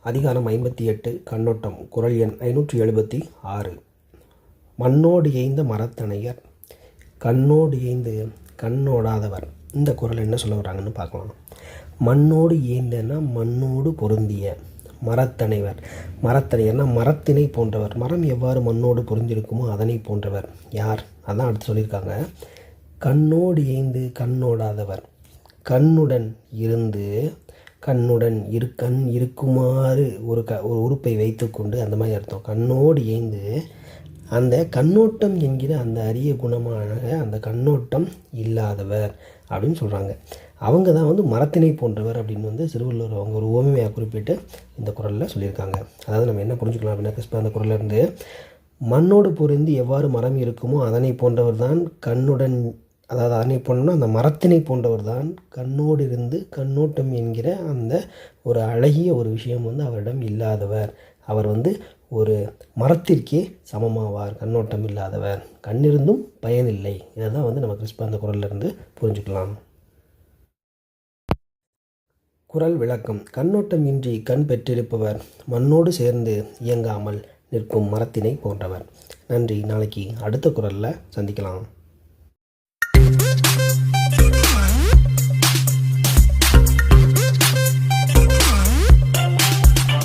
அதிகாரம் ஐம்பத்தி எட்டு கண்ணோட்டம் குரல் எண் ஐநூற்றி எழுபத்தி ஆறு. மண்ணோடு ஏய்ந்த மரத்தணையர் கண்ணோடு ஏய்ந்து கண்ணோடாதவர். இந்த குரல் என்ன சொல்ல வராங்கன்னு பார்க்கலாம். மண்ணோடு ஏய்ந்தன்னா மண்ணோடு பொருந்திய மரத்தனைவர் மரத்தனையர்னா மரத்தினை போன்றவர். மரம் எவ்வாறு மண்ணோடு பொருந்திருக்குமோ அதனை போன்றவர். யார்? அதான் அடுத்து சொல்லியிருக்காங்க. கண்ணோடு ஏய்ந்து கண்ணோடாதவர். கண்ணுடன் இருந்து கண்ணுடன் இரு கண் இருக்குமாறு ஒரு க ஒரு உறுப்பை வைத்துக்கொண்டு அந்த மாதிரி அர்த்தம். கண்ணோடு இயந்து அந்த கண்ணோட்டம் என்கிற அந்த அரிய குணமான அந்த கண்ணோட்டம் இல்லாதவர் அப்படின்னு சொல்கிறாங்க அவங்க தான் வந்து மரத்தினை போன்றவர் அப்படின்னு வந்து சிறுவள்ளுவர் அவங்க ஒரு ஓமையாக குறிப்பிட்டு இந்த குரலில் சொல்லியிருக்காங்க. அதாவது நம்ம என்ன புரிஞ்சுக்கலாம் அப்படின்னா கிறிஸ்பா அந்த குரல்ல இருந்து மண்ணோடு பொருந்து எவ்வாறு மரம் இருக்குமோ அதனை போன்றவர் தான் கண்ணுடன் அதாவது அதனை போன்றோம்னா அந்த மரத்தினை போன்றவர் தான் கண்ணோடு இருந்து கண்ணோட்டம் என்கிற அந்த ஒரு அழகிய ஒரு விஷயம் வந்து அவரிடம் இல்லாதவர். அவர் வந்து ஒரு மரத்திற்கே சமமாவார் கண்ணோட்டம் இல்லாதவர். கண்ணிருந்தும் பயனில்லை. இதை தான் வந்து நம்ம கிறிஸ்ப அந்த குரல்லிருந்து புரிஞ்சுக்கலாம். குரல் விளக்கம். கண்ணோட்டம் இன்றி கண் பெற்றிருப்பவர் மண்ணோடு சேர்ந்து இயங்காமல் நிற்கும் மரத்தினை போன்றவர். நன்றி. நாளைக்கு அடுத்த குரலில் சந்திக்கலாம்.